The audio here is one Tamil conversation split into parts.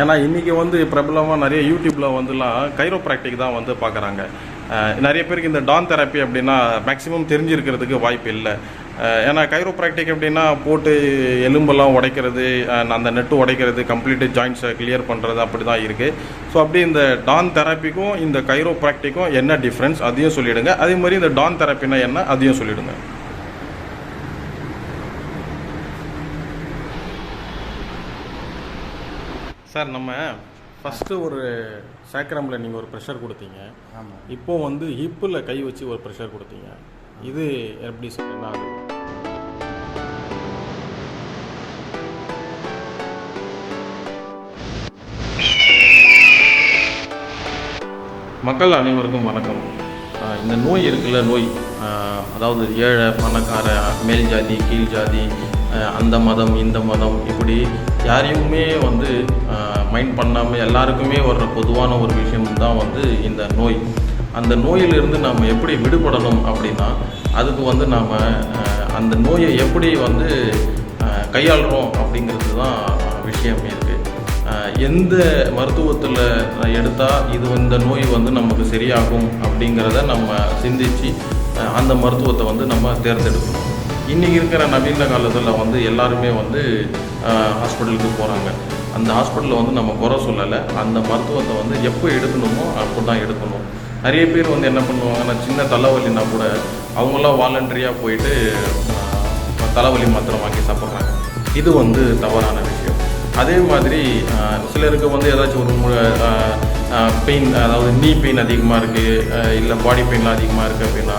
ஏன்னா இன்றைக்கி வந்து பிரபலமாக நிறைய யூடியூப்பில் வந்துலாம் கைரோப்ராக்டிக் தான் வந்து பார்க்குறாங்க. நிறைய பேருக்கு இந்த டான் தெரப்பி அப்படின்னா மேக்ஸிமம் தெரிஞ்சிருக்கிறதுக்கு வாய்ப்பு இல்லை. ஆஹ் ஏன்னா கைரோப்ராக்டிக் அப்படின்னா போட்டு எலும்பெல்லாம் உடைக்கிறது அந்த நெட்டு உடைக்கிறது கம்ப்ளீட்டு ஜாயின்ஸை கிளியர் பண்ணுறது அப்படி தான் இருக்குது ஸோ அப்படி இந்த டான் தெரப்பிக்கும் இந்த கைரோப்ராக்டிக்கும் என்ன டிஃப்ரென்ஸ் அதையும் சொல்லிவிடுங்க அதே மாதிரி இந்த டான் தெரப்பினா என்ன? அதையும் சொல்லிவிடுங்க சார் நம்ம ஃபஸ்ட்டு ஒரு சேக்ரமில் நீங்கள் ஒரு ப்ரெஷர் கொடுத்தீங்க. ஆமாம் இப்போ வந்து ஹிப்பில் கை வச்சு ஒரு ப்ரெஷர் கொடுத்தீங்க. இது எப்படி சார் என்ன ஆகுது? மக்கள் அனைவருக்கும் வணக்கம். இந்த நோய் இருக்குல்ல நோய். அதாவது ஏழை பணக்கார மேல் ஜாதி கீழ் ஜாதி அந்த மதம் இந்த மதம் இப்படி யாரையுமே வந்து மைண்ட் பண்ணாமல் எல்லாருக்குமே வர்ற பொதுவான ஒரு விஷயம் தான் வந்து இந்த நோய். அந்த நோயிலிருந்து நாம் எப்படி விடுபடணும் அப்படின்னா அதுக்கு வந்து நாம் அந்த நோயை எப்படி வந்து கையாளுறோம் அப்படிங்கிறது தான் விஷயம் இருக்குது எந்த மருத்துவத்தில் எடுத்தால் இது இந்த நோய் வந்து நமக்கு சரியாகும் அப்படிங்கிறத நம்ம சிந்திச்சு அந்த மருத்துவத்தை வந்து நம்ம தேர்ந்தெடுக்கணும். இன்றைக்கி இருக்கிற நவீன காலத்தில் வந்து எல்லாருமே வந்து ஹாஸ்பிட்டலுக்கு போகிறாங்க அந்த ஹாஸ்பிட்டலில் வந்து நம்ம குறை சொல்லலை. அந்த மருத்துவத்தை வந்து எப்போ எடுக்கணுமோ அப்போ தான் எடுக்கணும். நிறைய பேர் வந்து என்ன பண்ணுவாங்கன்னா சின்ன தலைவலினா கூட அவங்களாம் வாலண்டரியாக போயிட்டு தலைவலி மாத்திரை வாங்கி சாப்பிட்றாங்க. இது வந்து தவறான விஷயம். அதே மாதிரி சிலருக்கு வந்து ஏதாச்சும் ஒரு பெயின் அதாவது நீ பெயின் அதிகமாக இருக்குது இல்லை பாடி பெயின்லாம் அதிகமாக இருக்குது அப்படின்னா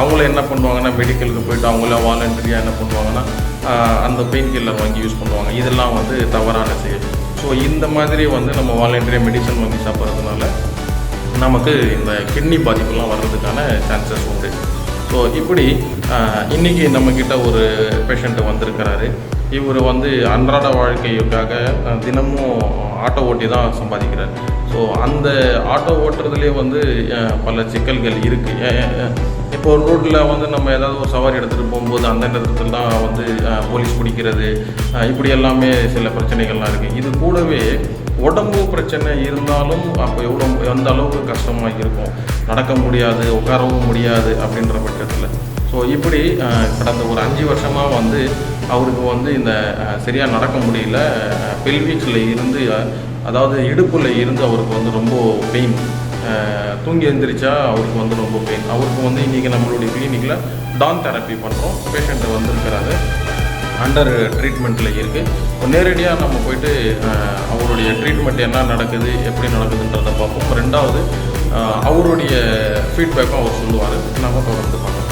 அவங்கள என்ன பண்ணுவாங்கன்னா மெடிக்கலுக்கு போயிட்டு அவங்கள வாலண்டரியாக என்ன பண்ணுவாங்கன்னா அந்த பெயின் கில்லர் வாங்கி யூஸ் பண்ணுவாங்க. இதெல்லாம் வந்து தவறான செயல். ஸோ இந்த மாதிரி வந்து நம்ம வாலண்டரியாக மெடிசன் வாங்கி சாப்பிட்றதுனால நமக்கு இந்த கிட்னி பாதிப்புலாம் வர்றதுக்கான சான்சஸ் உண்டு. ஸோ இப்படி இன்றைக்கி நம்மக்கிட்ட ஒரு பேஷண்ட்டு வந்திருக்கிறாரு. இவர் வந்து அன்றாட வாழ்க்கைக்காக தினமும் ஆட்டோ ஓட்டி தான் சம்பாதிக்கிறார். ஸோ அந்த ஆட்டோ ஓட்டுறதுலேயே வந்து பல சிக்கல்கள் இருக்குது இப்போ ரோட்டில் வந்து நம்ம ஏதாவது ஒரு சவாரி எடுத்துகிட்டு போகும்போது அந்த நேரத்துலலாம் வந்து போலீஸ் பிடிக்கிறது இப்படி எல்லாமே சில பிரச்சனைகள்லாம் இருக்குது இது கூடவே உடம்பு பிரச்சனை இருந்தாலும் அப்போ எவ்வளோ எந்த அளவுக்கு கஷ்டமாக இருக்கும்? நடக்க முடியாது உட்காரவும் முடியாது அப்படின்ற பட்சத்தில். ஸோ இப்படி கடந்த ஒரு அஞ்சு வருஷமாக வந்து அவருக்கு வந்து இந்த சரியாக நடக்க முடியல. பெல்விக்ஸில் இருந்து அதாவது இடுப்பில் இருந்து அவருக்கு வந்து ரொம்ப பெயின் தூங்கி எழுந்திரிச்சா அவருக்கு வந்து ரொம்ப பெயின் அவருக்கு வந்து இன்றைக்கி நம்மளுடைய கிளினிக்கில் டான் தெரப்பி பண்ணுறோம் பேஷண்ட்டு வந்திருக்கிறாரு. அண்டர் ட்ரீட்மெண்ட்டில் இருக்குது நேரடியாக நம்ம போயிட்டு அவருடைய ட்ரீட்மெண்ட் என்ன நடக்குது எப்படி நடக்குதுன்றதை பார்ப்போம். ரெண்டாவது அவருடைய ஃபீட்பேக்கும் அவர் சொல்லுவார். நம்ம தொடர்ந்து பார்க்கலாம்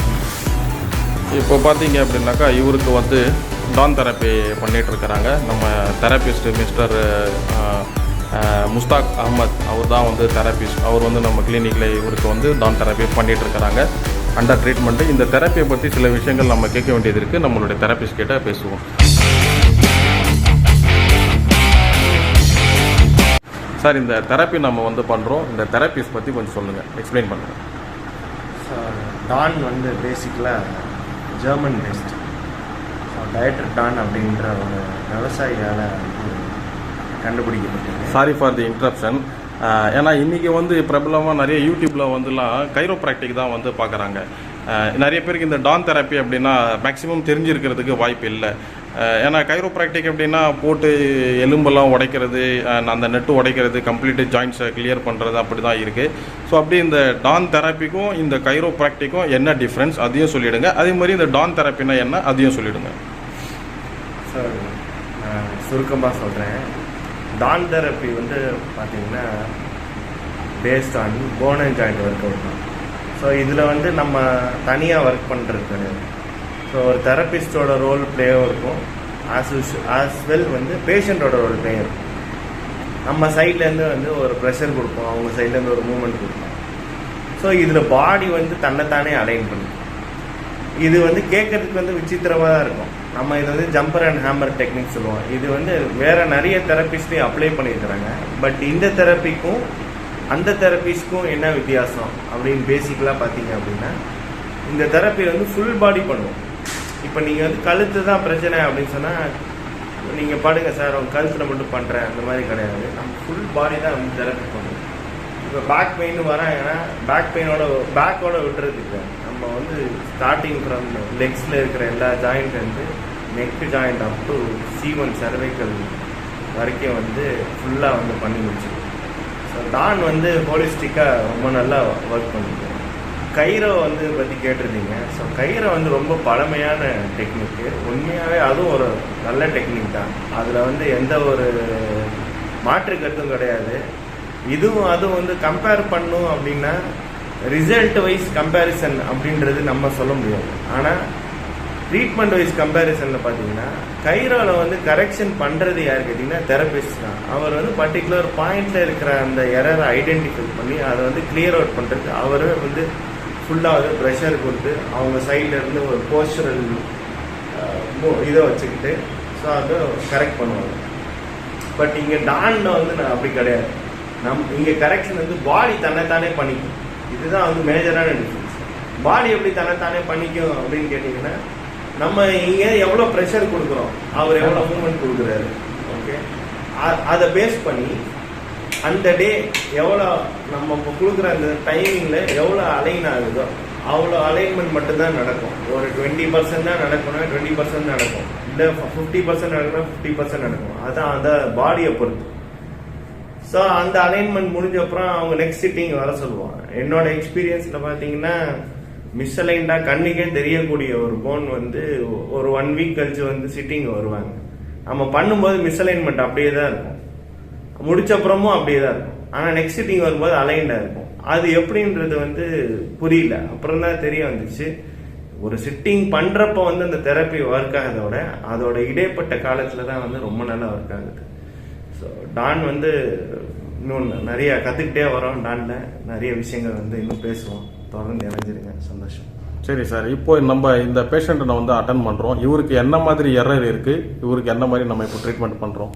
இப்போ பார்த்தீங்க அப்படின்னாக்கா இவருக்கு வந்து டான் தெரப்பி பண்ணிகிட்ருக்கிறாங்க நம்ம தெரப்பிஸ்ட்டு மிஸ்டர் முஸ்தாக் அகமத் அவர் தான் வந்து தெரப்பிஸ்ட் அவர் வந்து நம்ம கிளினிக்கில் இவருக்கு வந்து டான் தெரப்பி பண்ணிட்டு இருக்கிறாங்க அண்டர் ட்ரீட்மெண்ட்டு இந்த தெரப்பியை பற்றி சில விஷயங்கள் நம்ம கேட்க வேண்டியது இருக்குது நம்மளுடைய தெரபிஸ்ட் கிட்ட பேசுவோம். சார் இந்த தெரப்பி நம்ம வந்து பண்ணுறோம் இந்த தெரப்பிஸ் பற்றி கொஞ்சம் சொல்லுங்கள் எக்ஸ்பிளைன் பண்ணுங்கள் டான் வந்து பேசிக்கலாக German based so Dieter Dorn அப்படின்ற ஒரு விவசாயியால் கண்டுபிடிக்கப்பட்டது. சாரி ஃபார் தி இன்ட்ரப்ஷன் ஏன்னா இன்றைக்கி வந்து பிரபலமாக நிறைய யூடியூப்பில் வந்துலாம் கைரோப்ராக்டிக் தான் வந்து பார்க்குறாங்க. நிறைய பேருக்கு இந்த டான் தெரப்பி அப்படின்னா மேக்ஸிமம் தெரிஞ்சிருக்கிறதுக்கு வாய்ப்பு இல்லை. ஏன்னா கைரோப்ராக்டிக் அப்படின்னா போட்டு எலும்பெல்லாம் உடைக்கிறது அந்த நெட்டு உடைக்கிறது கம்ப்ளீட்டு ஜாயின்ஸை கிளியர் பண்ணுறது அப்படி தான் இருக்குது ஸோ அப்படி இந்த டான் தெரப்பிக்கும் இந்த கைரோப்ராக்டிக்கும் என்ன டிஃப்ரென்ஸ் அதையும் சொல்லிவிடுங்க அதே மாதிரி இந்த டான் தெரப்பினா என்ன? அதையும் சொல்லிவிடுங்க நான் சுருக்கமாக சொல்கிறேன் டான் தெரப்பி வந்து பார்த்தீங்கன்னா based on bone and joint work out தான். ஸோ இதில் வந்து நம்ம தனியாக ஒர்க் பண்ணுறது கிடையாது. ஸோ ஒரு தெரப்பிஸ்டோட ரோல் ப்ளேயும் இருக்கும். ஆஸ் ஆஸ் வெல் வந்து பேஷண்ட்டோட ரோல் ப்ளேயும் இருக்கும். நம்ம சைட்லேருந்து வந்து ஒரு ப்ரெஷர் கொடுப்போம். அவங்க சைட்லேருந்து ஒரு மூமெண்ட் கொடுப்போம். ஸோ இதில் பாடி வந்து தன்னைத்தானே அலைன் பண்ணும். இது வந்து கேட்கறதுக்கு வந்து விசித்திரமாக தான் இருக்கும். நம்ம இது வந்து ஜம்பர் அண்ட் ஹேமர் டெக்னிக் சொல்லுவோம். இது வந்து வேற நிறைய தெரப்பிஸ்ட்டையும் அப்ளை பண்ணியிருக்கிறாங்க. பட் இந்த தெரப்பிக்கும் அந்த தெரப்பிஸ்க்கும் என்ன வித்தியாசம் அப்படின்னு பேசிக்கலாக பார்த்தீங்க அப்படின்னா இந்த தெரப்பி வந்து ஃபுல் பாடி பண்ணுவோம் இப்போ நீங்கள் வந்து கழுத்து தான் பிரச்சனை அப்படின்னு சொன்னால் நீங்கள் பாடுங்க சார் உங்கள் கழுத்தில் மட்டும் பண்ணுறேன் அந்த மாதிரி கிடையாது. நம்ம ஃபுல் பாடி தான் வந்து தெரப்பி பண்ணுவோம் இப்போ பேக் பெயின் வராங்கன்னா பேக் பெயினோட பேக்கோட விட்டுறதுக்கு நம்ம வந்து ஸ்டார்டிங் ஃப்ரம் லெக்ஸில் இருக்கிற எல்லா ஜாயிண்ட் வந்து neck joint up to C one cervical வரைக்கும் வந்து ஃபுல்லாக வந்து பண்ணி முடிச்சிருக்கோம். ஸோ டான் வந்து ஹோலிஸ்டிக்காக ரொம்ப நல்லா ஒர்க் பண்ணுது கயிறை வந்து பற்றி கேட்டிருந்தீங்க. ஸோ கயிறை வந்து ரொம்ப பழமையான டெக்னிக்கு உண்மையாகவே அதுவும் ஒரு நல்ல டெக்னிக் தான். அதில் வந்து எந்த ஒரு மாற்று கருத்தும் கிடையாது. இதுவும் அதுவும் வந்து கம்பேர் பண்ணும் அப்படின்னா ரிசல்ட் வைஸ் கம்பேரிசன் அப்படின்றது நம்ம சொல்ல முடியாது. ஆனால் ட்ரீட்மெண்ட் வைஸ் கம்பேரிசனில் பார்த்தீங்கன்னா கைரோவில் வந்து கரெக்ஷன் பண்ணுறது யார் கேட்டிங்கன்னா தெரபிஸ்ட் தான். அவர் வந்து பர்டிகுலர் பாயிண்டில் இருக்கிற அந்த எரரை ஐடென்டிஃபை பண்ணி அதை வந்து கிளியர் அவுட் பண்ணுறதுக்கு அவரே வந்து ஃபுல்லாக வந்து ப்ரெஷர் கொடுத்து அவங்க சைடில் இருந்து ஒரு போஸ்டரல் இதை வச்சுக்கிட்டு ஸோ அதை கரெக்ட் பண்ணுவாங்க. பட் இங்கே டான்ல வந்து நான் அப்படி கிடையாது. நம் இங்கே கரெக்ஷன் வந்து பாடி தன்னைத்தானே பண்ணிக்கும். இதுதான் வந்து மேஜரான டிஃப்ரென்ஸ் பாடி எப்படி தன்னைத்தானே பண்ணிக்கும் அப்படின்னு கேட்டிங்கன்னா நம்ம இங்கே எவ்வளோ ப்ரெஷர் கொடுக்குறோம் அவர் எவ்வளோ மூவ்மெண்ட் கொடுக்குறாரு ஓகே அதை பேஸ் பண்ணி அந்த டே எவ்வளோ நம்ம இப்போ கொடுக்குற அந்த டைமிங்கில் எவ்வளோ அலைன் ஆகுதோ அவ்வளோ அலைன்மெண்ட் மட்டும்தான் நடக்கும். ஒரு டுவெண்ட்டி பர்சன்ட் தான் நடக்கணும் டுவெண்ட்டி பர்சன்ட் நடக்கும். இல்லை ஃபிஃப்டி பர்சன்ட் நடக்கணும் ஃபிஃப்டி பர்சன்ட் நடக்கும். அதான் அந்த பாடியை பொறுத்து. ஸோ அந்த அலைன்மெண்ட் முடிஞ்ச அப்புறம் அவங்க நெக்ஸ்ட் சிட்டிங் வர சொல்லுவாங்க. என்னோட எக்ஸ்பீரியன்ஸில் பார்த்தீங்கன்னா மிஸ் அலைன்டாக கண்ணுக்கே தெரியக்கூடிய ஒரு போன் வந்து ஒரு ஒன் வீக் கழிச்சு வந்து சிட்டிங் வருவாங்க. நம்ம பண்ணும்போது மிஸ் அலைன்மெண்ட் அப்படியே தான் இருக்கும். முடிச்ச அப்புறமும் அப்படியே தான் இருக்கும். ஆனால் நெக்ஸ்ட் சிட்டிங் வரும்போது அலைன்டாக இருக்கும். அது எப்படின்றது வந்து புரியல. அப்புறம் தான் தெரிய வந்துச்சு. ஒரு சிட்டிங் பண்ணுறப்ப வந்து அந்த தெரப்பி ஒர்க் ஆகிறதோட அதோட இடைப்பட்ட காலத்தில் தான் வந்து ரொம்ப நல்லா ஒர்க் ஆகுது. ஸோ டான் வந்து இன்னும் நிறைய கற்றுக்கிட்டே வரோம் டான்ல நிறைய விஷயங்கள் வந்து இன்னும் பேசுவோம். தொடர்ந்து இணைஞ்சிருங்க. சந்தோஷம். சரி சார் இப்போ நம்ம இந்த பேஷண்ட்டை நான் வந்து அட்டன் பண்ணுறோம் இவருக்கு என்ன மாதிரி எரர் இருக்குது இவருக்கு என்ன மாதிரி நம்ம இப்போ ட்ரீட்மெண்ட் பண்ணுறோம்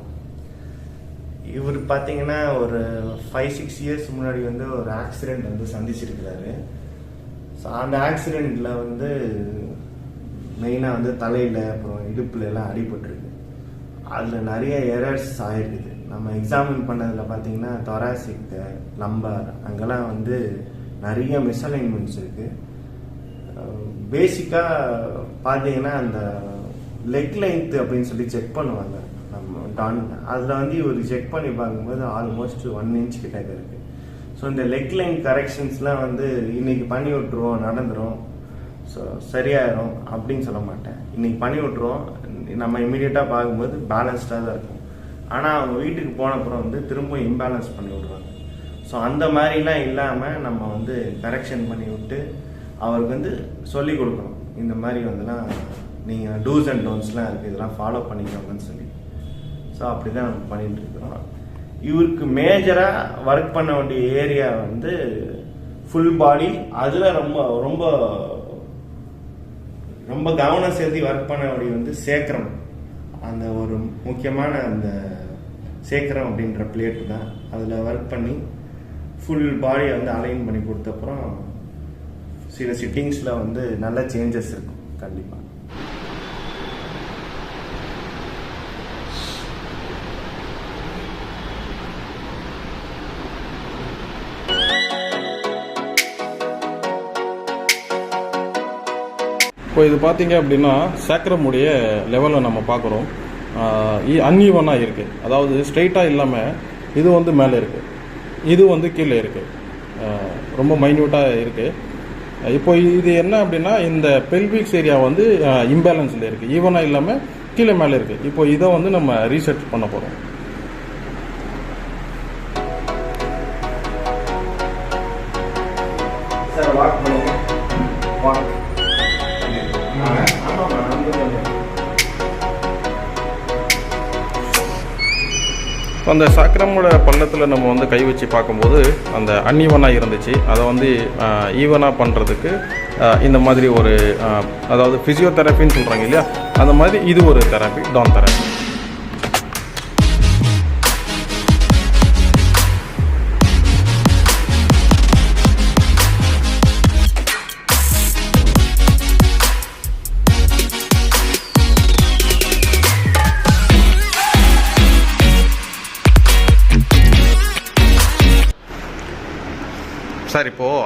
இவர் பார்த்தீங்கன்னா ஒரு ஃபைவ் சிக்ஸ் இயர்ஸ் முன்னாடி வந்து ஒரு ஆக்சிடென்ட் வந்து சந்திச்சிருக்கிறாரு. ஸோ அந்த ஆக்சிடெண்ட்டில் வந்து மெயினாக வந்து தலையில் அப்புறம் இடுப்புல எல்லாம் அடிபட்டிருக்கு. அதில் நிறைய எரர்ஸ் ஆயிருக்குது. நம்ம எக்ஸாமின் பண்ணதில் பார்த்தீங்கன்னா தொராசிக் லம்பார் அங்கெல்லாம் வந்து நிறைய மிஸ்அலைன்மெண்ட்ஸ் இருக்குது பேசிக்காக பார்த்தீங்கன்னா அந்த லெக் லென்த் அப்படின்னு சொல்லி செக் பண்ணுவாங்க. நம்ம டான் அதில் வந்து இவர் செக் பண்ணி பார்க்கும்போது ஆல்மோஸ்ட் ஒன் இன்ச் கிட்ட இருக்குது ஸோ இந்த லெக் லைன் கரெக்ஷன்ஸ்லாம் வந்து இன்னைக்கு பண்ணி விட்டுருவோம் நடந்துடும் ஸோ சரியாயிரும் அப்படின்னு சொல்ல மாட்டேன். இன்னைக்கு பண்ணி விட்டுருவோம். நம்ம இமீடியட்டாக பார்க்கும்போது பேலன்ஸ்டாக தான் இருக்கும். ஆனால் அவங்க வீட்டுக்கு போன அப்புறம் வந்து திரும்ப இம்பேலன்ஸ் பண்ணி விடுவாங்க ஸோ அந்த மாதிரிலாம் இல்லாமல் நம்ம வந்து கரெக்ஷன் பண்ணி விட்டு அவருக்கு வந்து சொல்லி கொடுக்கணும். இந்த மாதிரி வந்துலாம் நீங்கள் டூஸ் அண்ட் டோன்ஸ்லாம் இருக்குது இதெல்லாம் ஃபாலோ பண்ணிக்கோங்கன்னு சொல்லி. ஸோ அப்படி தான் நம்ம பண்ணிட்டு இருக்கிறோம். இவருக்கு மேஜராக ஒர்க் பண்ண வேண்டிய ஏரியா வந்து ஃபுல் பாடி அதில் ரொம்ப ரொம்ப ரொம்ப கவனம் செலுத்தி ஒர்க் பண்ண வேண்டிய வந்து சேக்கரம். அந்த ஒரு முக்கியமான அந்த சேக்கரம் அப்படின்ற பிளேட்டு தான். அதில் ஒர்க் பண்ணி ஃபுல் பாடியை வந்து அலைன் பண்ணி கொடுத்தப்புறம் சில சிட்டிங்ஸில் வந்து நல்ல சேஞ்சஸ் இருக்கும் கண்டிப்பாக இப்போ இது பார்த்தீங்க அப்படின்னா சேக்கரமுடைய லெவலை நம்ம பார்க்குறோம். அன்ஈவனாக இருக்குது அதாவது ஸ்ட்ரெயிட்டாக இல்லாமல் இது வந்து மேலே இருக்குது இது வந்து கீழே இருக்குது ரொம்ப மைன்யூட்டாக இருக்குது இப்போ இது என்ன அப்படின்னா இந்த பெல்விக்ஸ் ஏரியா வந்து இம்பேலன்ஸில் இருக்குது ஈவனாக இல்லாமல் கீழே மேலே இருக்குது இப்போ இதை வந்து நம்ம ரீசெர்ச் பண்ண போகிறோம் அந்த சக்கரமோட பள்ளத்தில் நம்ம வந்து கை வச்சு பார்க்கும்போது அந்த அன்இவனாக இருந்துச்சு. அதை வந்து ஈவனாக பண்ணுறதுக்கு இந்த மாதிரி ஒரு அதாவது ஃபிசியோதெரப்பின்னு சொல்கிறாங்க இல்லையா? அந்த மாதிரி இது ஒரு தெரப்பி டான் தெரப்பி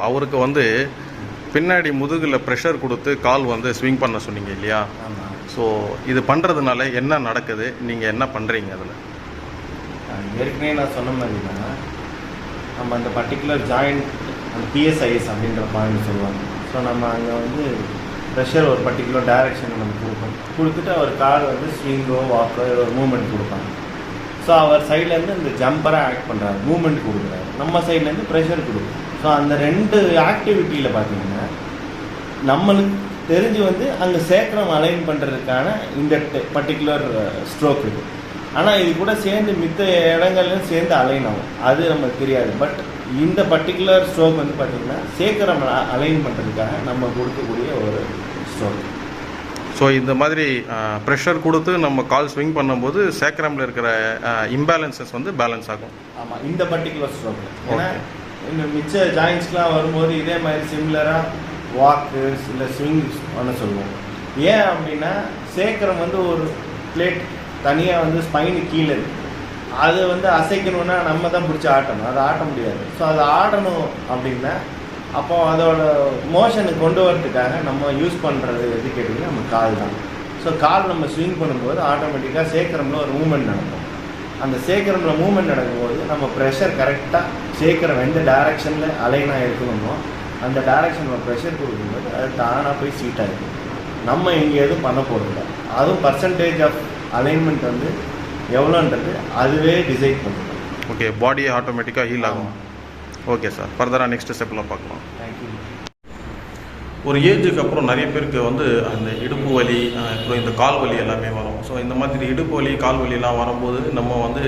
அவருக்கு வந்து பின்னாடி முதுகில் ப்ரெஷர் கொடுத்து கால் வந்து ஸ்விங் பண்ண சொன்னீங்க இல்லையா? ஸோ இது பண்ணுறதுனால என்ன நடக்குது? நீங்கள் என்ன பண்ணுறீங்க அதில்? ஏற்கனவே நான் சொன்ன மாதிரி தான். நம்ம அந்த பர்டிகுலர் ஜாயிண்ட் அந்த பிஎஸ்ஐஎஸ் அப்படின்ற பாயிண்ட் சொல்லுவாங்க. ஸோ நம்ம அங்கே வந்து ப்ரெஷர் ஒரு பர்டிகுலர் டைரக்ஷன் நம்ம கொடுப்போம் கொடுத்துட்டு அவர் கால் வந்து ஸ்விங்கோ வாக்கோ ஒரு மூமெண்ட் கொடுப்பாங்க. ஸோ அவர் சைட்லேருந்து இந்த ஜம்பராக ஆக்ட் பண்ணுறாரு மூமெண்ட் கொடுக்குறாரு. நம்ம சைட்லேருந்து ப்ரெஷர் கொடுக்குறோம் ஸோ அந்த ரெண்டு ஆக்டிவிட்டியில் பார்த்தீங்கன்னா நம்மளுக்கு தெரிஞ்சு வந்து அங்கே சேக்கரம் அலைன் பண்ணுறதுக்கான இந்த பர்டிகுலர் ஸ்ட்ரோக் இது. ஆனால் இது கூட சேர்ந்து மித்த இடங்கள்லையும் சேர்ந்து அலைன் ஆகும். அது நமக்கு தெரியாது. பட் இந்த பர்டிகுலர் ஸ்ட்ரோக் வந்து பார்த்திங்கன்னா சேக்கரம் அலைன் பண்ணுறதுக்காக நம்ம கொடுக்கக்கூடிய ஒரு ஸ்ட்ரோக் ஸோ இந்த மாதிரி ப்ரெஷர் கொடுத்து நம்ம கால் ஸ்விங் பண்ணும்போது சேக்கரமில் இருக்கிற இம்பேலன்சஸ் வந்து பேலன்ஸ் ஆகும். ஆமாம் இந்த பர்டிகுலர் ஸ்ட்ரோக் ஏன்னா இன்னும் இந்த மிச்ச ஜாயின்ஸ்லாம் வரும்போது இதே மாதிரி சிமிலராக வாக்கு இல்லை ஸ்விங்ஸ் பண்ண சொல்லுவோம். ஏன் அப்படின்னா சேக்கரம் வந்து ஒரு பிளேட் தனியாக வந்து ஸ்பைனு கீழே இருக்குது அது வந்து அசைக்கணும்னா நம்ம தான் பிடிச்சி ஆட்டணும். அதை ஆட்ட முடியாது. ஸோ அதை ஆடணும் அப்படின்னா அப்போ அதோட மோஷனை கொண்டு வரதுக்காக நம்ம யூஸ் பண்ணுறது எது கேட்டிங்கன்னா நம்ம கால் தான். ஸோ கால் நம்ம ஸ்விங் பண்ணும்போது ஆட்டோமேட்டிக்காக சேக்கரமில் ஒரு மூமெண்ட் நடக்கும். அந்த சேக்கரமில் மூமெண்ட் நடக்கும்போது நம்ம ப்ரெஷர் கரெக்டாக சேக்கரம் எந்த டைரக்ஷனில் அலைனாக இருக்கணுமோ அந்த டைரக்ஷனில் ப்ரெஷர் கொடுக்கும்போது அது தானாக போய் சீட் ஆகிடும் நம்ம இங்கே எதுவும் பண்ண போகிறதில்ல அதுவும் பர்சன்டேஜ் ஆஃப் அலைன்மெண்ட் வந்து எவ்வளோன்றது அதுவே டிசைட் பண்ணுது ஓகே பாடியை ஆட்டோமேட்டிக்காக ஹீல் ஆகும். ஓகே சார் ஃபர்தராக நெக்ஸ்ட் ஸ்டெப்பில் பார்க்கலாம். தேங்க்யூ ஒரு ஏஜுக்கு அப்புறம் நிறைய பேருக்கு வந்து அந்த இடுப்பு வலி அப்புறம் இந்த கால் வலி எல்லாமே வரும். ஸோ இந்த மாதிரி இடுப்பு வலி கால் வலிலாம் வரும்போது நம்ம வந்து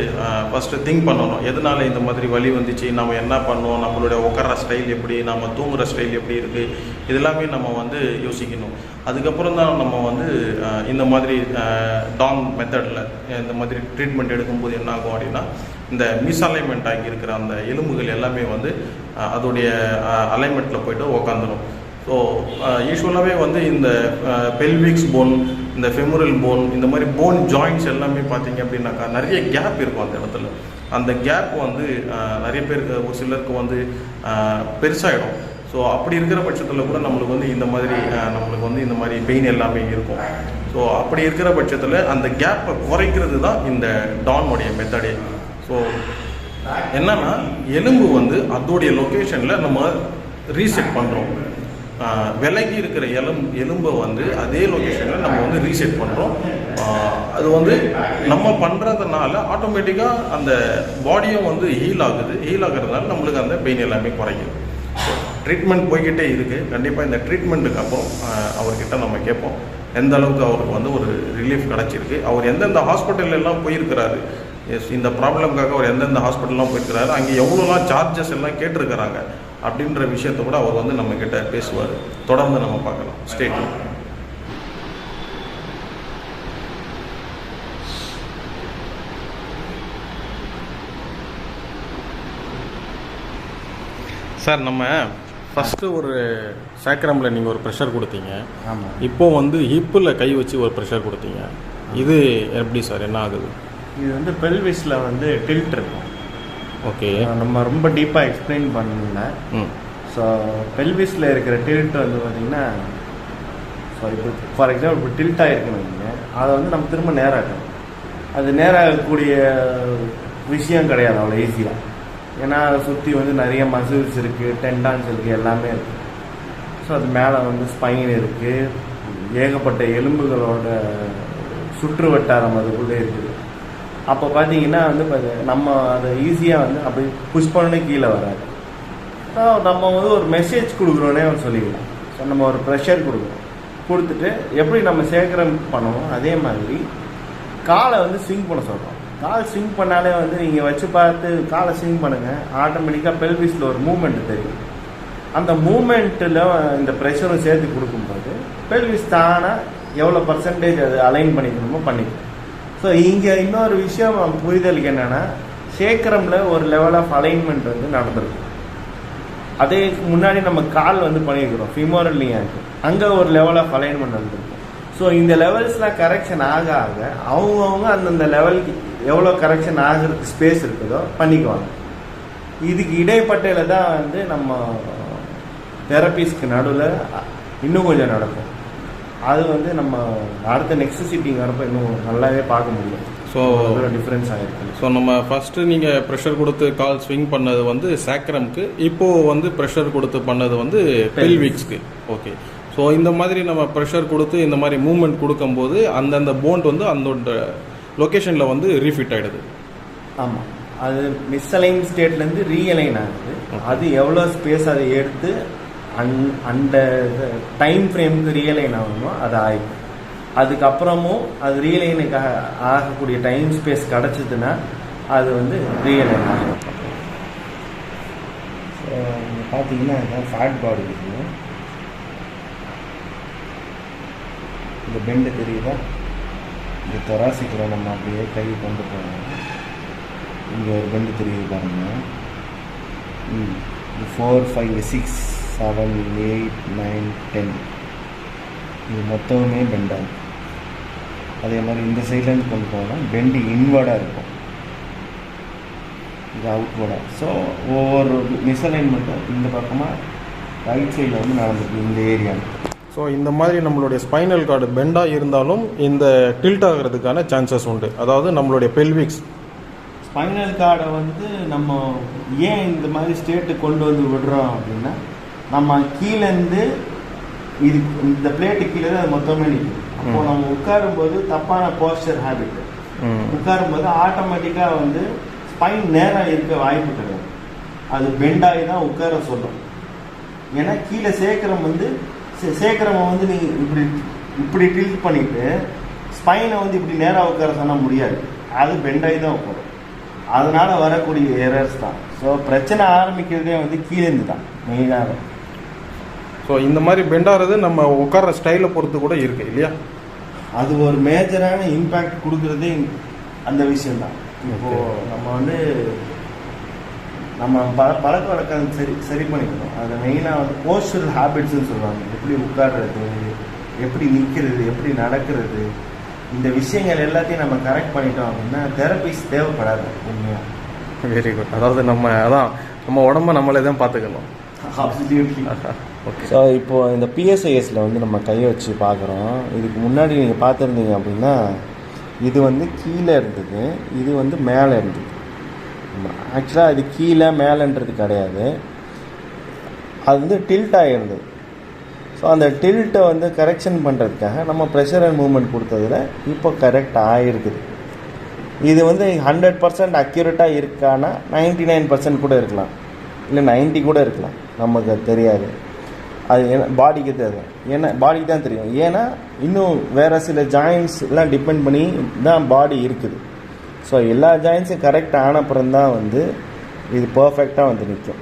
ஃபஸ்ட்டு திங்க் பண்ணணும். எதனால இந்த மாதிரி வலி வந்துச்சு? நம்ம என்ன பண்ணோம்? நம்மளுடைய உட்கார ஸ்டைல் எப்படி? நம்ம தூங்குகிற ஸ்டைல் எப்படி இருக்குது இதெல்லாமே நம்ம வந்து யோசிக்கணும். அதுக்கப்புறம் தான் நம்ம வந்து இந்த மாதிரி டாங் மெத்தடில் இந்த மாதிரி ட்ரீட்மெண்ட் எடுக்கும்போது என்ன ஆகும் அப்படின்னா இந்த மிஸ்அலைன்மெண்ட் ஆகி இருக்கிற அந்த எலும்புகள் எல்லாமே வந்து அதோடைய அலைன்மெண்ட்டில் போய்ட்டு உக்காந்துடும் ஸோ யூஸ்வலாகவே uh, வந்து இந்த uh, பெல்விக்ஸ் போன் இந்த ஃபெமுரல் போன் இந்த மாதிரி போன் ஜாயின்ஸ் எல்லாமே பார்த்தீங்க அப்படின்னாக்கா நிறைய கேப் இருக்கும் அந்த இடத்துல. அந்த கேப் வந்து uh, நிறைய பேருக்கு ஒரு சிலருக்கு வந்து பெருசாகிடும் பெருசாயிடும். ஸோ அப்படி இருக்கிற பட்சத்தில் கூட நம்மளுக்கு வந்து இந்த மாதிரி நம்மளுக்கு வந்து இந்த மாதிரி பெயின் எல்லாமே இருக்கும். ஸோ அப்படி இருக்கிற பட்சத்தில் அந்த கேப்பை குறைக்கிறது தான் இந்த டானுடைய மெத்தடே ஸோ என்னன்னா எலும்பு வந்து அதோடைய லொக்கேஷனில் நம்ம ரீசெட் பண்ணுறோம் விலகி இருக்கிற எலும் எலும்பை வந்து அதே லொக்கேஷனில் நம்ம வந்து ரீசெட் பண்ணுறோம் அது வந்து நம்ம பண்ணுறதுனால ஆட்டோமேட்டிக்காக அந்த பாடியும் வந்து ஹீல் ஆகுது. ஹீல் ஆகுறதுனால நம்மளுக்கு அந்த பெயின் எல்லாமே குறையும். ட்ரீட்மெண்ட் போய்கிட்டே இருக்குது கண்டிப்பாக இந்த ட்ரீட்மெண்ட்டுக்கு அப்புறம் அவர்கிட்ட நம்ம கேட்போம். எந்த அளவுக்கு அவருக்கு வந்து ஒரு ரிலீஃப் கிடச்சிருக்கு. அவர் எந்தெந்த ஹாஸ்பிட்டல்லாம் போயிருக்கிறாரு? எஸ் இந்த ப்ராப்ளம்காக அவர் எந்தெந்த ஹாஸ்பிட்டல்லாம் போயிருக்கிறாரு? அங்கே எவ்வளோலாம் சார்ஜஸ் எல்லாம் கேட்டிருக்கிறாங்க? அப்படின்ற விஷயத்தை கூட அவர் வந்து நம்ம கிட்ட பேசுவார். தொடர்ந்து நம்ம பார்க்கலாம். ஸ்டேட் சார் நம்ம ஃபஸ்ட்டு ஒரு சேக்ரமில் நீங்கள் ஒரு ப்ரெஷர் கொடுத்தீங்க. ஆமாம் இப்போ வந்து ஹிப்பில் கை வச்சு ஒரு ப்ரெஷர் கொடுத்தீங்க. இது எப்படி சார் என்ன ஆகுது? இது வந்து பெல்விஸில் வந்து டில்ட் இருக்கும். ஓகே. நம்ம ரொம்ப டீப்பாக எக்ஸ்பிளைன் பண்ணல. ஸோ பெல்விஸில் இருக்கிற டில்ட் வந்து பார்த்திங்கன்னா ஸோ இப்போ ஃபார் எக்ஸாம்பிள் இப்போ டில்ட் ஆகிருக்குன்னு அதை வந்து நம்ம திரும்ப நேராக்கணும். அது நேராகக்கூடிய விஷயம் கிடையாது அவ்வளோ ஈஸியாக ஏன்னா அதை சுற்றி வந்து நிறைய மசில்ஸ் இருக்குது டெண்டான்ஸ் இருக்குது எல்லாமே இருக்குது ஸோ அது மேலே வந்து ஸ்பைன் இருக்குது ஏகப்பட்ட எலும்புகளோட சுற்று வட்டாரம் அதுக்குள்ளே இருக்குது. அப்போ பார்த்தீங்கன்னா வந்து பாத்து- நம்ம அதை ஈஸியாக வந்து அப்படி புஷ் பண்ணி கீழே வராது. நம்ம வந்து ஒரு மெசேஜ் கொடுக்குறோன்னே சொல்லிக்கலாம் ஸோ நம்ம ஒரு ப்ரெஷர் கொடுக்குறோம் கொடுத்துட்டு எப்படி நம்ம சேகரம் பண்ணுவோம் அதே மாதிரி காலை வந்து ஸ்விங் பண்ண சொல்கிறோம் கால் ஸ்விங் பண்ணாலே வந்து நீங்கள் வச்சு பார்த்து காலை ஸ்விங் பண்ணுங்கள் ஆட்டோமேட்டிக்காக பெல்விஸில் ஒரு மூமெண்ட் தெரியும். அந்த மூமெண்ட்டில் இந்த ப்ரெஷரும் சேர்த்து கொடுக்கும்போது பெல்விஸ் தானாக எவ்வளோ பர்சன்டேஜ் அது அலைன் பண்ணிக்கணுமோ பண்ணிக்கணும் ஸோ இங்கே இன்னொரு விஷயம் புரிதலுக்கு என்னென்னா சேக்கரமில் ஒரு லெவல் ஆஃப் அலைன்மெண்ட் வந்து நடந்திருக்கும் அதே முன்னாடி நம்ம கால் வந்து பண்ணியிருக்கிறோம் ஃபிமோரல் இருக்குது அங்கே ஒரு லெவல் ஆஃப் அலைன்மெண்ட் வந்திருக்கும் ஸோ இந்த லெவல்ஸ்லாம் கரெக்ஷன் ஆக ஆக அவங்கவுங்க அந்தந்த லெவலுக்கு எவ்வளோ கரெக்ஷன் ஆகிறதுக்கு ஸ்பேஸ் இருக்குதோ பண்ணிக்குவாங்க. இதுக்கு இடைப்பட்டையில் தான் வந்து நம்ம தெரப்பிஸ்க்கு நடுவில் இன்னும் கொஞ்சம் நடக்கும். அது வந்து நம்ம அடுத்த நெக்ஸ்ட் சிட்டிங் வரப்போ இன்னும் நல்லாவே பார்க்க முடியும். ஸோ டிஃப்ரென்ஸ் ஆயிருக்கு. ஸோ நம்ம ஃபஸ்ட்டு நீங்கள் ப்ரெஷர் கொடுத்து கால் ஸ்விங் பண்ணது வந்து சாக்ரம்க்கு இப்போது வந்து ப்ரெஷர் கொடுத்து பண்ணது வந்து பெல்விக்ஸ்க்கு ஓகே ஸோ இந்த மாதிரி நம்ம ப்ரெஷர் கொடுத்து இந்த மாதிரி மூவ்மெண்ட் கொடுக்கும்போது அந்தந்த போண்ட் வந்து அந்த லொக்கேஷனில் வந்து ரீஃபிட் ஆகிடுது ஆமாம் அது மிஸ்அலைன் ஸ்டேட்லேருந்து ரீஅலைன் ஆகுது. அது எவ்வளோ ஸ்பேஸ் அதை எடுத்து அந் அந்த டைம் ஃப்ரேமுக்கு ரியலைன் ஆகணுமோ அது ஆயிடும். அதுக்கப்புறமும் அது ரீஅலைனுக்கு ஆகக்கூடிய டைம் ஸ்பேஸ் கிடச்சிதுன்னா அது வந்து ரீஅலைன் ஆகும். பார்த்தீங்கன்னா ஃபேட் பாடி இருக்குது இந்த பெண்டு தெரியுதா? இந்த தொராசிக்கில் நம்ம அப்படியே கை கொண்டு போகணும். இங்கே ஒரு பெண்டு தெரியுது பாருங்க. ம் four five six seven eight nine ten இது மொத்தமுமே பெண்டாக இருக்கும் அதே மாதிரி இந்த சைட்லேருந்து கொண்டு போனால் பெண்டு இன்வர்டாக இருக்கும். இது அவுட்வர்டாக ஸோ ஒவ்வொரு மிஸ்அலைன்மெண்ட்டும் இந்த பக்கமாக ரைட் சைடில் வந்து நடந்திருக்கு இந்த ஏரியாவில் ஸோ இந்த மாதிரி நம்மளுடைய ஸ்பைனல் கார்டு பெண்டாக இருந்தாலும் இந்த டில்ட் ஆகிறதுக்கான சான்சஸ் உண்டு. அதாவது நம்மளுடைய பெல்விக்ஸ் ஸ்பைனல் கார்டை வந்து நம்ம ஏன் இந்த மாதிரி ஸ்டேட்டு கொண்டு வந்து விடுறோம் அப்படின்னா நம்ம கீழேருந்து இது இந்த பிளேட்டு கீழே அது மொத்தமே நிற்கும் அப்போ. நம்ம உட்காரும்போது தப்பான போஸ்டர் ஹேபிட் உட்காரும்போது ஆட்டோமேட்டிக்காக வந்து ஸ்பைன் நேராக இருக்க வாய்ப்பு கிடையாது. அது பெண்டாகி தான் உட்கார சொல்லும். ஏன்னா கீழே சேக்கிரம் வந்து சேக்கிரமை வந்து நீ இப்படி இப்படி டில்ட் பண்ணிட்டு ஸ்பைனை வந்து இப்படி நேராக உட்கார சொன்னால் முடியாது. அது பெண்டாகி தான் உட்காரும். அதனால வரக்கூடிய எரர்ஸ் தான். ஸோ பிரச்சனை ஆரம்பிக்கிறதே வந்து கீழேருந்து தான் மெயினாக ஸோ இந்த மாதிரி பெண்டாகிறது நம்ம உட்கார்ற ஸ்டைலை பொறுத்து கூட இருக்கு இல்லையா? அது ஒரு மேஜரான இம்பேக்ட் கொடுக்குறதே அந்த விஷயம்தான். இப்போ நம்ம வந்து நம்ம ப பழக்க வழக்கம் சரி சரி பண்ணிக்கணும். அதில் மெயினாக வந்து போஸ்டல் ஹேபிட்ஸ்னு சொல்லுவாங்க. எப்படி உட்கார்றது எப்படி நிற்கிறது எப்படி நடக்கிறது. இந்த விஷயங்கள் எல்லாத்தையும் நம்ம கரெக்ட் பண்ணிட்டோம் அப்படின்னா தெரபிஸ் தேவைப்படாது உண்மையாக வெரி குட் அதாவது நம்ம அதான் நம்ம உடம்ப நம்மளே தான் பார்த்துக்கணும். ஸோ இப்போது இந்த பிஎஸ்ஐஎஸில் வந்து நம்ம கையை வச்சு பார்க்குறோம். இதுக்கு முன்னாடி நீங்கள் பார்த்துருந்தீங்க அப்படின்னா இது வந்து கீழே இருந்தது. இது வந்து மேலே இருந்தது. ஆக்சுவலாக இது கீழே மேலேன்றது கிடையாது. அது வந்து டில்ட் ஆகிருந்தது ஸோ அந்த டில்ட்டை வந்து கரெக்ஷன் பண்ணுறதுக்காக நம்ம ப்ரெஷர் அண்ட் மூமெண்ட் கொடுத்ததுல இப்போ கரெக்ட் ஆகிருக்குது இது வந்து ஹண்ட்ரட் பர்சன்ட் அக்யூரேட்டாக இருக்கானா? நைன்டி நைன் பர்சன்ட் கூட இருக்கலாம். இல்லை 90 கூட இருக்கலாம். நமக்கு தெரியாது. அது ஏன்னா பாடிக்கு தெரியும் ஏன்னா பாடிக்கு தான் தெரியும். ஏன்னா இன்னும் வேறு சில ஜாயின்ஸ் எல்லாம் டிபெண்ட் பண்ணி தான் பாடி இருக்குது. ஸோ எல்லா ஜாயின்ஸும் கரெக்ட் ஆனப்புறம் தான் வந்து இது பர்ஃபெக்டாக வந்து நிற்கும்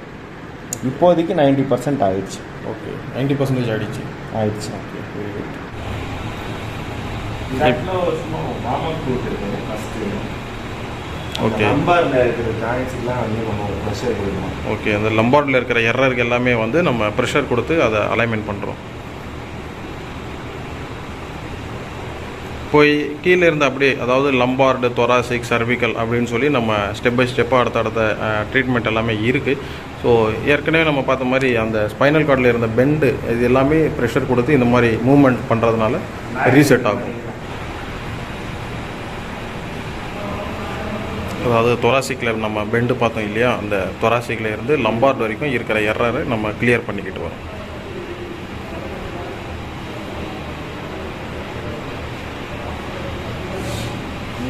இப்போதைக்கு 90% பர்சன்ட் ஆயிடுச்சு. ஓகே நைன்டி பர்சன்டேஜ் ஆயிடுச்சு. ஆயிடுச்சு. Okay very good Okay. நம்பரில் இருக்கிற ஜாயின்ஸ்லாம் வந்து நம்ம ப்ரெஷர் கொடுக்கணும். ஓகே அந்த லம்பார்டில் இருக்கிற எரருக்கு எல்லாமே வந்து நம்ம ப்ரெஷர் கொடுத்து அதை அலைன்மெண்ட் பண்ணுறோம் போய் கீழே இருந்து அப்படியே அதாவது லம்பார்டு தொராசிக் சர்விக்கல் அப்படின்னு சொல்லி நம்ம ஸ்டெப் பை ஸ்டெப்பாக அடுத்த அடுத்த ட்ரீட்மெண்ட் எல்லாமே இருக்குது ஸோ ஏற்கனவே நம்ம பார்த்த மாதிரி அந்த ஸ்பைனல் கார்டில் இருந்த பெண்டு இது எல்லாமே ப்ரெஷர் கொடுத்து இந்த மாதிரி மூவ்மெண்ட் பண்ணுறதுனால ரீசெட் ஆகும். அதாவது தொராசிக்கில் நம்ம பெண்டு பார்த்தோம் இல்லையா? அந்த தொராசிக்கில் இருந்து லம்பார்டு வரைக்கும் இருக்கிற எரரை நம்ம கிளியர் பண்ணிக்கிட்டு வரோம்.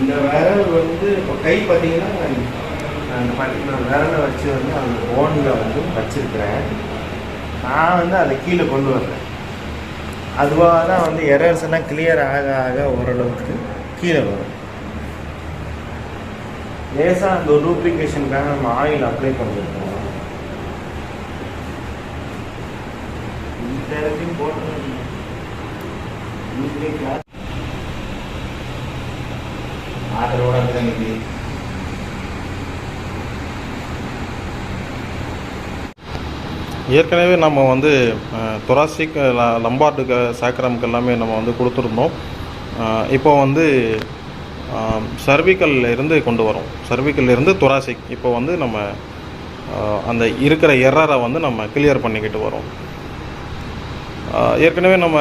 இந்த விரல் வந்து இப்போ கை பார்த்தீங்கன்னா அந்த பர்டிகுலர் விரலை வச்சு வந்து அந்த ஓனில் வந்து வச்சுருக்கிறேன். நான் வந்து அதை கீழே கொண்டு வர்றேன். அதுவாக தான் வந்து எரர்ஸ் எல்லாம் கிளியர் ஆக ஆக ஓரளவுக்கு கீழே வரும். லேசாக அந்த லூப்ளிகேஷனுக்காக நம்ம ஆயில் அப்ளை பண்ணிருக்கோம். இந்த இடத்தையும் போட்டு அப்படிதான் ஏற்கனவே நம்ம வந்து தொராசிக் லம்பார்டுக்கு சாக்ரம்க்கு எல்லாமே நம்ம வந்து கொடுத்துருந்தோம். இப்போ வந்து சர்விக்கல்ல இருந்து கொண்டு வரோம். Cervical துராசிக் இருந்து இப்போ வந்து நம்ம அந்த இருக்கிற எரரை வந்து நம்ம கிளியர் பண்ணிக்கிட்டு வரோம். ஏற்கனவே நம்ம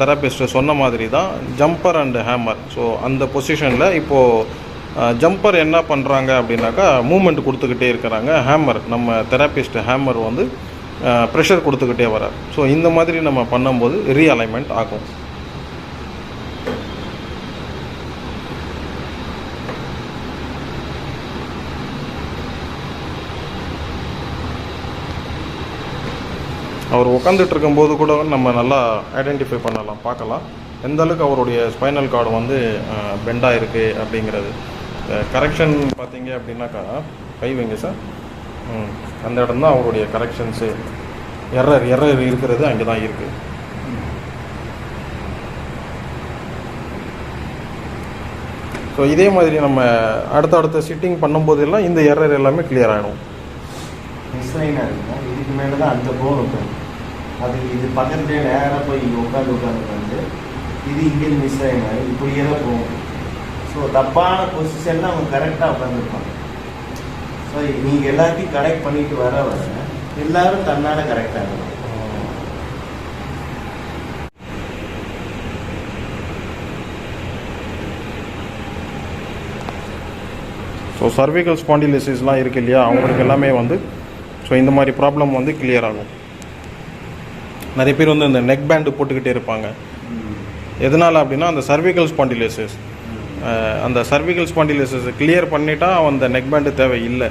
தெரபிஸ்ட் சொன்ன மாதிரி தான் ஜம்பர் அண்ட் ஹேமர் ஸோ அந்த பொசிஷனில் இப்போது ஜம்பர் என்ன பண்ணுறாங்க அப்படின்னாக்கா மூமெண்ட் கொடுத்துக்கிட்டே இருக்கிறாங்க. ஹேமர் நம்ம தெரபிஸ்ட் ஹேமர் வந்து ப்ரெஷர் கொடுத்துக்கிட்டே வரார். ஸோ இந்த மாதிரி நம்ம பண்ணும்போது ரீஅலைன்மெண்ட் ஆகும். அவர் உட்காந்துட்டு இருக்கும்போது கூட நம்ம நல்லா ஐடென்டிஃபை பண்ணலாம் பார்க்கலாம். எந்த அளவுக்கு அவருடைய ஸ்பைனல் கார்டு வந்து பெண்டாக இருக்குது அப்படிங்கிறது. கரெக்ஷன் பார்த்தீங்க அப்படின்னாக்கா கை வைங்க சார் ம் அந்த இடம் தான் அவருடைய கரெக்ஷன்ஸு எரர் எரர் இருக்கிறது அங்கே தான் இருக்குது ஸோ இதே மாதிரி நம்ம அடுத்த அடுத்த சிட்டிங் பண்ணும்போதெல்லாம் இந்த எரர் எல்லாமே கிளியர் ஆகிடும் மிஸ் ஆகினா இதுக்கு மேலே தான் அந்த போகும் இருக்கும். அது இது பக்கத்துலேயே நேராக போய் இங்கே உட்காந்து உட்காந்து உட்காந்து இது இங்கே மிஸ் ஆகினா இப்படியே தான் போகும். ஸோ தப்பான பொசிஷனில் அவங்க கரெக்டாக உட்காந்துருப்பாங்க ஸோ நீங்கள் எல்லாத்தையும் கரெக்ட் பண்ணிட்டு வர வர எல்லாரும் தன்னால் கரெக்டாக இருக்கும் ஸோ சர்விக்கல் ஸ்பாண்டிலிசிஸ்லாம் இருக்கு இல்லையா? அவங்களுக்கு எல்லாமே வந்து ஸோ இந்த மாதிரி ப்ராப்ளம் வந்து கிளியர் ஆகும். நிறைய பேர் வந்து இந்த நெக் பேண்டு போட்டுக்கிட்டே இருப்பாங்க. எதனால் அப்படின்னா அந்த சர்விக்கல் ஸ்பாண்டிலேசஸ் அந்த சர்விக்கல் ஸ்பாண்டிலிசிஸ் கிளியர் பண்ணிட்டா அந்த நெக் பேண்டு தேவை இல்லை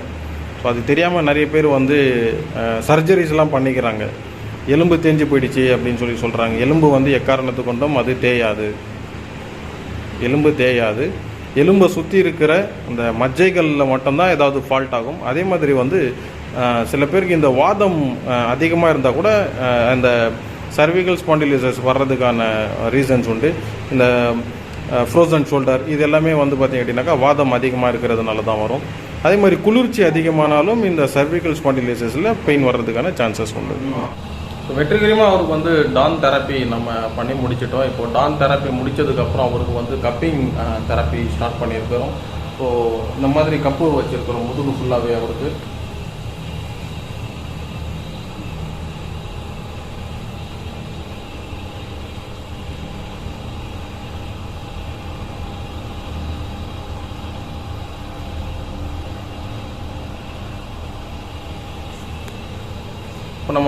ஸோ அது தெரியாமல் நிறைய பேர் வந்து சர்ஜரிஸ்லாம் பண்ணிக்கிறாங்க. எலும்பு தேஞ்சு போயிடுச்சு அப்படின்னு சொல்லி சொல்கிறாங்க எலும்பு வந்து எக்காரணத்து கொண்டும் அது தேயாது. எலும்பு தேயாது. எலும்பை சுற்றி இருக்கிற அந்த மஜ்ஜைகளில் மட்டும்தான் ஏதாவது ஃபால்ட் ஆகும். அதே மாதிரி வந்து சில பேருக்கு இந்த வாதம் அதிகமாக இருந்தால் கூட அந்த சர்விகல் ஸ்பாண்டிலிசஸ் வர்றதுக்கான ரீசன்ஸ் உண்டு. இந்த ஃப்ரோசன் ஷோல்டர் இது எல்லாமே வந்து பார்த்திங்க அப்படின்னாக்கா வாதம் அதிகமாக இருக்கிறதுனால தான் வரும். அதே மாதிரி குளிர்ச்சி அதிகமானாலும் இந்த சர்விக்கல் ஸ்பாண்டிலிசஸில் பெயின் வர்றதுக்கான சான்சஸ் உண்டு. வெற்றிகரமாக அவருக்கு வந்து டான் தெரப்பி நம்ம பண்ணி முடிச்சிட்டோம். இப்போ டான் தெரப்பி முடிச்சதுக்கப்புறம் அவருக்கு வந்து கப்பிங் தெரப்பி ஸ்டார்ட் பண்ணியிருக்கிறோம். ஸோ இந்த மாதிரி கப்பு வச்சிருக்கிறோம் முதுகு ஃபுல்லாகவே அவருக்கு.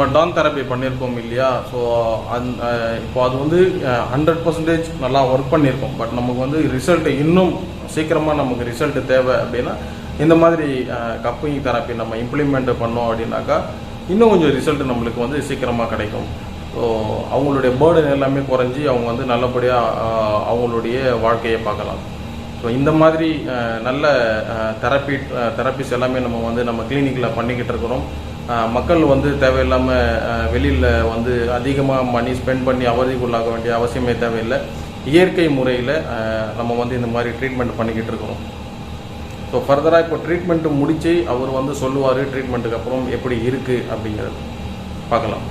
நம்ம டான் தெரப்பி பண்ணியிருக்கோம் இல்லையா? ஸோ அந் இப்போ அது வந்து ஹண்ட்ரட் பர்சன்டேஜ் நல்லா ஒர்க் பண்ணியிருக்கோம். பட் நமக்கு வந்து ரிசல்ட்டு இன்னும் சீக்கிரமாக நமக்கு ரிசல்ட்டு தேவை அப்படின்னா இந்த மாதிரி கப்பிங் தெரப்பி நம்ம இம்ப்ளிமெண்ட் பண்ணோம் அப்படின்னாக்கா இன்னும் கொஞ்சம் ரிசல்ட் நம்மளுக்கு வந்து சீக்கிரமாக கிடைக்கும். ஸோ அவங்களுடைய பேர்டன் எல்லாமே குறைஞ்சி அவங்க வந்து நல்லபடியாக அவங்களுடைய வாழ்க்கையை பார்க்கலாம். ஸோ இந்த மாதிரி நல்ல தெரப்பி தெரப்பிஸ் எல்லாமே நம்ம வந்து நம்ம கிளினிக்கில் பண்ணிக்கிட்டு இருக்கிறோம். மக்கள் வந்து தேவையில்லாமல் வெளியில் வந்து அதிகமாக மணி ஸ்பெண்ட் பண்ணி அவதிக்குள்ளாக வேண்டிய அவசியமே தேவையில்லை. இயற்கை முறையில் நம்ம வந்து இந்த மாதிரி ட்ரீட்மெண்ட் பண்ணிக்கிட்டு இருக்கிறோம். ஸோ ஃபர்தராக இப்போ ட்ரீட்மெண்ட்டு முடித்து அவர் வந்து சொல்லுவார் ட்ரீட்மெண்ட்டுக்கு அப்புறம் எப்படி இருக்குது அப்படிங்கிறது. பார்க்கலாம்.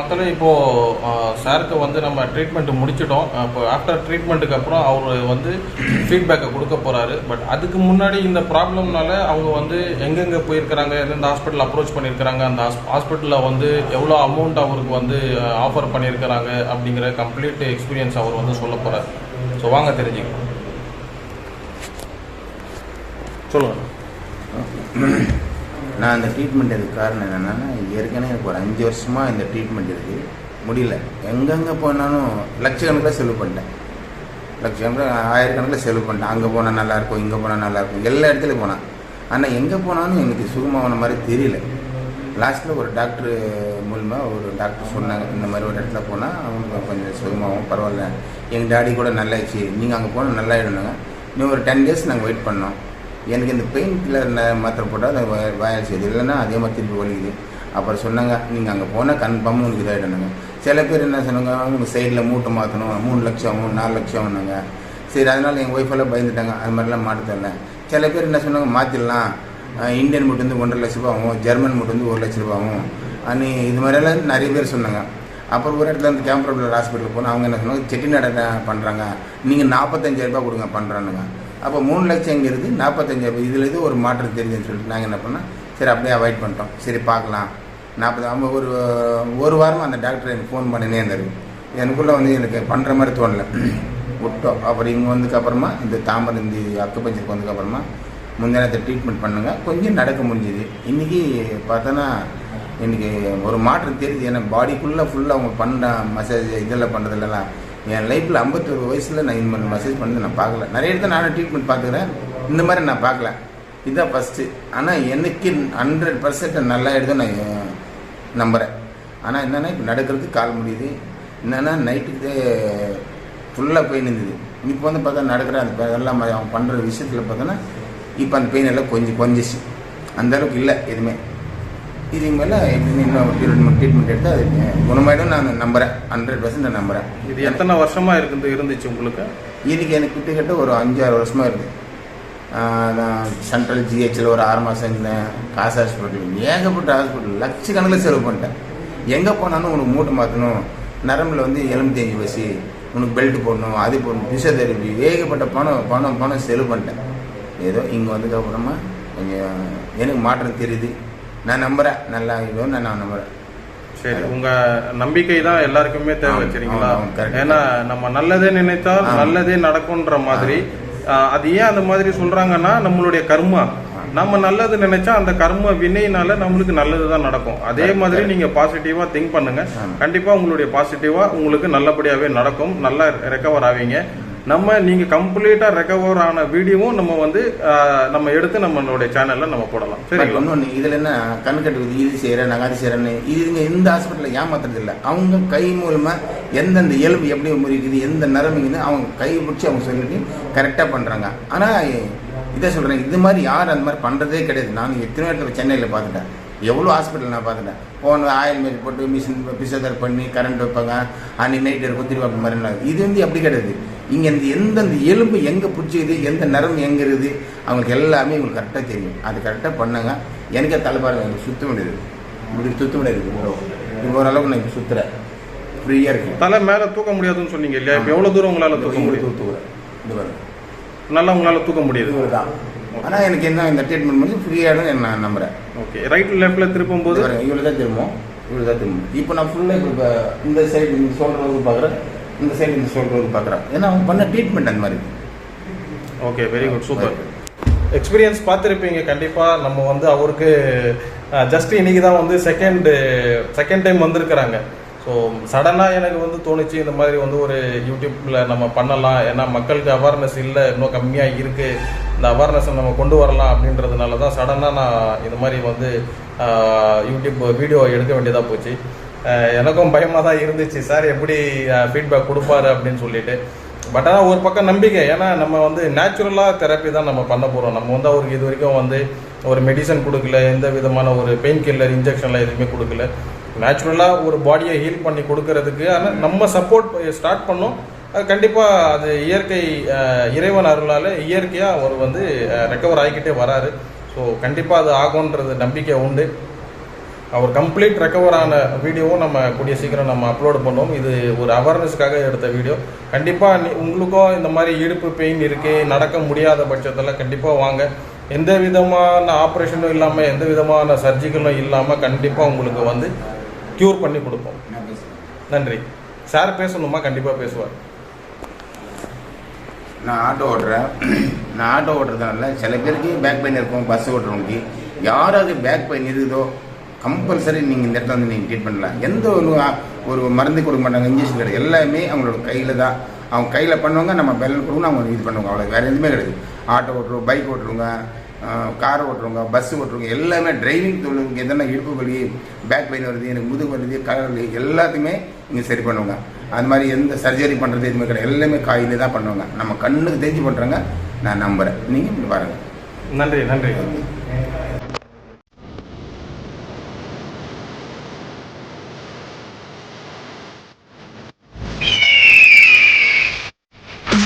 மக்களே இப்போது சாருக்கு வந்து நம்ம ட்ரீட்மெண்ட் முடிச்சிட்டோம். இப்போ ஆஃப்டர் ட்ரீட்மெண்ட்டுக்கு அப்புறம் அவர் வந்து ஃபீட்பேக்கை கொடுக்க போகிறாரு பட் அதுக்கு முன்னாடி இந்த ப்ராப்ளம்னால அவங்க வந்து எங்கெங்கே போயிருக்கிறாங்க எந்தெந்த ஹாஸ்பிட்டல் அப்ரோச் பண்ணியிருக்கிறாங்க அந்த ஹாஸ்பிட்டலில் வந்து எவ்வளோ அமௌண்ட் அவருக்கு வந்து ஆஃபர் பண்ணியிருக்கிறாங்க அப்படிங்கிற கம்ப்ளீட் எக்ஸ்பீரியன்ஸ் அவர் வந்து சொல்ல போகிறார் ஸோ வாங்க தெரிஞ்சுக்கலாம். சொல்லுங்கள் நான் அந்த ட்ரீட்மெண்ட் எதுக்கு காரணம் என்னென்னா ஏற்கனவே எனக்கு ஒரு அஞ்சு வருஷமாக இந்த ட்ரீட்மெண்ட் இருக்குது முடியல. எங்கெங்கே போனாலும் லட்சக்கணக்கில் செலவு பண்ணிட்டேன். லட்சக்கணக்கில் ஆயிரக்கணக்கில் செலவு பண்ணிட்டேன். அங்கே போனால் நல்லாயிருக்கும் இங்கே போனால் நல்லாயிருக்கும். எல்லா இடத்துலையும் போனேன். ஆனால் எங்கே போனாலும் எனக்கு சுகமாகின மாதிரி தெரியல. லாஸ்ட்டில் ஒரு டாக்டர் மூலமாக ஒரு டாக்டர் சொன்னாங்க. இந்த மாதிரி ஒரு இடத்துல போனால் அவங்க கொஞ்சம் சுகமாகவும் பரவாயில்ல. எங்கள் டாடி கூட நல்லாயிடுச்சு. நீங்கள் அங்கே போனால் நல்லாயிடுனாங்க இன்னும் ஒரு டென் டேஸ் நாங்கள் வெயிட் பண்ணோம். எனக்கு இந்த பெயின் கில்லர் மாத்திரை போட்டால் அது வய- வாயால் செய்யுது. இல்லைன்னா அதே மாதிரி திருப்பி ஒழிக்குது அப்புறம் சொன்னாங்க நீங்கள் அங்கே போனால் கன்ஃபார்ம் உங்களுக்கு இதாகிடுனாங்க சில பேர் என்ன சொன்னாங்க உங்கள் சைடில் மூட்டை மாற்றணும் மூணு லட்சம் ஆகும் நாலு லட்சம் ஆகுனாங்க சரி அதனால் எங்கள் ஒய்ஃபெல்லாம் பயந்துட்டாங்க. அது மாதிரிலாம் மாட்ட தரல. சில பேர் என்ன சொன்னாங்க மாற்றிடலாம் இந்தியன் மூட்டை வந்து ஒன்றரை லட்ச ரூபா ஆகும். ஜெர்மன் மூட்டை வந்து ஒரு லட்ச ரூபா ஆகும். அனி இது மாதிரியெல்லாம் நிறைய பேர் சொன்னாங்க. அப்புறம் ஒரு இடத்துல வந்து கேம்பரபிள் ஹாஸ்பிட்டலுக்கு போனால் அவங்க என்ன சொன்னாங்க செட்டிநாடு பண்ணுறாங்க நீங்கள் நாற்பத்தஞ்சாயிரம் ரூபாய் கொடுங்க பண்ணுறானுங்க அப்போ மூணு லட்சங்கிறது நாற்பத்தஞ்சாயிரம் இதில் இது ஒரு மாற்றம் தெரிஞ்சுன்னு சொல்லிட்டு நாங்கள் என்ன பண்ணோம்? சரி அப்படியே அவாய்ட் பண்ணிட்டோம். சரி பார்க்கலாம். நாற்பது அவங்க ஒரு ஒரு வாரமாக அந்த டாக்டர் எனக்கு ஃபோன் பண்ணினே இருந்தார். எனக்குள்ளே வந்து எனக்கு பண்ணுற மாதிரி தோணல. விட்டோம். அப்புறம் இங்கே வந்ததுக்கப்புறமா இந்த தாமரை இந்த அக்குப்பஞ்சருக்கு வந்ததுக்கப்புறமா முந்தினத்தை ட்ரீட்மெண்ட் பண்ணுங்க. கொஞ்சம் நடக்க முடிஞ்சுது. இன்றைக்கி பார்த்தோன்னா இன்றைக்கி ஒரு மாற்றம் தெரியுது. ஏன்னா பாடிக்குள்ளே ஃபுல்லாக அவங்க பண்ணுற மசாஜ் இதெல்லாம் பண்ணுறதுலலாம் என் லைஃப்பில் ஐம்பத்தொரு வயசில் நான் இந்த மாதிரி மெசேஜ் பண்ணி நான் பார்க்கல. நிறைய இடத்துல நானும் ட்ரீட்மெண்ட் பார்த்துக்கிறேன். இந்த மாதிரி நான் பார்க்கல. இதுதான் ஃபஸ்ட்டு ஆனால் எனக்கு ஹண்ட்ரட் பர்சன்ட் நல்லா எடுத்து நான் நம்புகிறேன் ஆனால் என்னென்னா இப்போ நடக்கிறதுக்கு கால் முடியுது. என்னென்னா நைட்டுக்கு ஃபுல்லாக பெயின் இருந்தது. இப்போ வந்து பார்த்தா நடக்கிற அந்த எல்லாம் அவன் பண்ணுற விஷயத்தில் பார்த்தோன்னா இப்போ அந்த பெயின் எல்லாம் கொஞ்சம் கொஞ்சிச்சு. அந்தளவுக்கு இல்லை எதுவுமே. இதுக்கு மேலே எப்படின்னு இன்னும் ட்ரீட்மெண்ட் ட்ரீட்மெண்ட் எடுத்து அது குணமாயிடும் நான் நம்புகிறேன் ஹண்ட்ரட் பர்சன்ட் நான் நம்புகிறேன் இது எத்தனை வருஷமா இருந்து இருந்துச்சு உங்களுக்கு? இதுக்கு எனக்கு கிட்டத்தட்ட ஒரு அஞ்சாறு வருஷமாக இருக்குது நான் சென்ட்ரல் ஜிஹெச்சில் ஒரு ஆறு மாதம் இருந்தேன். காசு ஹாஸ்பிட்டல் ஏகப்பட்ட ஹாஸ்பிட்டல் லட்சக்கணக்கில் செலவு பண்ணிட்டேன். எங்கே போனாலும் உனக்கு மூட்டை மாற்றணும் நரம்பில் வந்து எலும்பு தேஞ்சு வச்சு உனக்கு பெல்ட் போடணும் அது போடணும் பிசியோதெரபி ஏகப்பட்ட பணம் பணம் பணம் செலவு பண்ணிட்டேன். ஏதோ இங்கே வந்ததுக்கப்புறமா கொஞ்சம் எனக்கு மாற்றம் தெரியுது. நான் நம்புகிறேன் நல்லா இதோ நான் நம்புகிறேன் சரி உங்க நம்பிக்கை தான் எல்லாருக்குமே தேவை correct. ஏன்னா நம்ம நல்லதே நினைத்தால். நல்லதே நடக்கும்ன்ற மாதிரி. அது ஏன் அந்த மாதிரி சொல்றாங்கன்னா நம்மளுடைய கர்மா. நம்ம நல்லது நினைச்சா அந்த கர்ம வினையினால நம்மளுக்கு நல்லது தான் நடக்கும். அதே மாதிரி. நீங்க பாசிட்டிவா திங்க் பண்ணுங்க. கண்டிப்பா உங்களுடைய பாசிட்டிவா உங்களுக்கு நல்லபடியாவே நடக்கும். நல்லா ரெக்கவர் ஆவீங்க. நம்ம நீங்க கம்ப்ளீட்டா ரெக்கவர் ஆன வீடியோவும் நம்ம வந்து நம்ம எடுத்து நம்மளுடைய சேனல்ல நம்ம போடலாம். சரிங்களா? இன்னொன்று இதில் என்ன கண் கட்டுறது இது செய்கிறேன் நாங்கள் அது செய்கிறேன்னு இதுங்க இந்த ஹாஸ்பிட்டலில் ஏமாத்துறது இல்லை அவங்க கை மூலமாக எந்தெந்த எலும்பு எப்படி முறிக்குது எந்த நரம்புங்குது அவங்க கை பிடிச்சி அவங்க சொல்லிட்டு கரெக்டாக பண்ணுறாங்க ஆனால் இதை சொல்கிறேன் இது மாதிரி யாரும் அந்த மாதிரி பண்ணுறதே கிடையாது. நான் எத்தனை இடத்துல சென்னையில் பார்த்துட்டேன். எவ்வளோ ஹாஸ்பிட்டல் நான் பார்த்துட்டேன். போன ஆயில் மேல் போட்டு மிஷின் பிசோதர் பண்ணி கரண்ட் வைப்பாங்க அன்னைக்கு நைட்டு குத்திருவாங்க மாதிரி எல்லாம். இது வந்து அப்படி கிடையாது. இங்கே இந்த எந்தெந்த எலும்பு எங்கே பிடிச்சிக்குது எந்த நரம்பு எங்கே இருக்குது அவங்களுக்கு எல்லாமே உங்களுக்கு கரெக்டாக தெரியும். அது கரெக்டாக பண்ணாங்க. எனக்கே தலைப்பாருங்க எனக்கு சுத்த முடியாது இப்படி சுத்த முடியாது இப்போ ஓரளவுக்கு நான் இப்போ சுற்றுறேன் ஃப்ரீயாக இருக்கு தலை மேல தூக்க முடியாதுன்னு சொன்னீங்க இல்லையா? இப்ப எவ்வளவு தூரம் உங்களால தூக்க முடியும் தூத்துக்குறேன். இது பாருங்க. நல்லா உங்களால தூக்க முடியுது. தான் ஆனால் எனக்கு என்ன இந்த ட்ரீட்மெண்ட் பண்ணி ஃப்ரீயாக நான் நம்புகிறேன் ஓகே ரைட் லெஃப்ட்ல திருப்பும் போது? இவ்வளோ தான் திரும்பும். இவ்வளோ தான் திரும்பும். இப்போ நான் ஃபுல்லாக இப்போ இந்த சைடு இந்த சொல்கிறது பார்க்குறேன். இந்த சைடு இந்த சொல்கிறது பார்க்குறேன். ஏன்னா அவங்க பண்ண ட்ரீட்மெண்ட் அந்த மாதிரி. Okay very good super experience பார்த்துருப்பீங்க கண்டிப்பாக நம்ம வந்து அவருக்கு ஜஸ்ட் இன்னைக்கு தான் வந்து செகண்ட் செகண்ட் டைம் வந்திருக்கிறாங்க. ஸோ சடனாக எனக்கு வந்து தோணுச்சு இந்த மாதிரி வந்து ஒரு யூடியூப்பில் நம்ம பண்ணலாம். ஏன்னா மக்களுக்கு அவேர்னஸ் இல்லை இன்னும் கம்மியாக இருக்குது இந்த அவேர்னஸை நம்ம கொண்டு வரலாம் அப்படின்றதுனால தான் சடனாக நான் இந்த மாதிரி வந்து யூடியூப் வீடியோ எடுக்க வேண்டியதாக போச்சு. எனக்கும் பயமாக தான் இருந்துச்சு. சார் எப்படி ஃபீட்பேக் கொடுப்பாரு அப்படின்னு சொல்லிட்டு. பட் ஆனால் ஒரு பக்கம் நம்பிக்கை. ஏன்னா நம்ம வந்து நேச்சுரலாக தெரப்பி தான் நம்ம பண்ண போகிறோம் நம்ம வந்து அவருக்கு இது வரைக்கும் வந்து ஒரு மெடிசன் கொடுக்கல எந்த விதமான ஒரு பெயின் கில்லர் இன்ஜெக்ஷன்லாம் எதுவுமே கொடுக்கல. நேச்சுரலாக ஒரு பாடியை ஹீல் பண்ணி கொடுக்கறதுக்கு ஆனால் நம்ம சப்போர்ட் ஸ்டார்ட் பண்ணோம். அது கண்டிப்பாக அது இயற்கை இறைவன் அருளால் இயற்கையாக அவர் வந்து ரெக்கவர் ஆகிக்கிட்டே வராரு. ஸோ கண்டிப்பாக அது ஆகுன்றது நம்பிக்கை உண்டு. அவர் கம்ப்ளீட் ரெக்கவர் ஆன வீடியோவும் நம்ம கூடிய சீக்கிரம் நம்ம அப்லோட் பண்ணுவோம். இது ஒரு அவேர்னஸ்க்காக எடுத்த வீடியோ. கண்டிப்பாக உங்களுக்கும் இந்த மாதிரி இடுப்பு பெயின் இருக்கு நடக்க முடியாத பட்சத்தில் கண்டிப்பாக வாங்க. எந்த விதமான ஆப்ரேஷனும் இல்லாமல் எந்த விதமான சர்ஜிக்கலும் இல்லாமல் கண்டிப்பாக உங்களுக்கு வந்து க்யூர் பண்ணி கொடுப்போம். நன்றி சார். பேசணுமா? கண்டிப்பாக பேசுவார். நான் ஆட்டோ ஓட்டுறேன். நான் ஆட்டோ ஓட்டுறதுனால சில பேருக்கு பேக் பெயின் இருக்கும் பஸ் ஓட்டுறவங்களுக்கு. யாராவது பேக் பெயின் இருக்குதோ கம்பல்சரி நீங்கள் இந்த இடத்துல வந்து நீங்கள் ட்ரீட் பண்ணலாம் எந்த ஒரு ஒரு மருந்து கொடுக்க மாட்டாங்க இன்ஜெக்ஷன் கிடையாது. எல்லாமே அவங்களோட கையில் தான். அவங்க கையில் பண்ணுவாங்க நம்ம பெலன் கொடுக்கணும் அவங்க இது பண்ணுவாங்க. அவ்வளோ வேறு எதுவுமே கிடையாது. ஆட்டோ ஓட்டுறோம் பைக் ஓட்டுறவங்க கார் ஓட்டுறவங்க பஸ் ஓட்டுறவங்க எல்லாமே டிரைவிங் தொழிலுக்கு எதனா இடுப்பு வலி பேக் பெயின் வருது எனக்கு முதுகு வருது கலர் வலி எல்லாத்தையுமே இங்கே சரி பண்ணுவாங்க. அது மாதிரி எந்த சர்ஜரி பண்ணுறது எதுவுமே கிடையாது. எல்லாமே காயிலே தான் பண்ணுவாங்க. நம்ம கண்ணுக்கு தெரிஞ்சு பண்ணுறாங்க நான் நம்புகிறேன் நீங்கள் பாருங்கள் நன்றி நன்றி.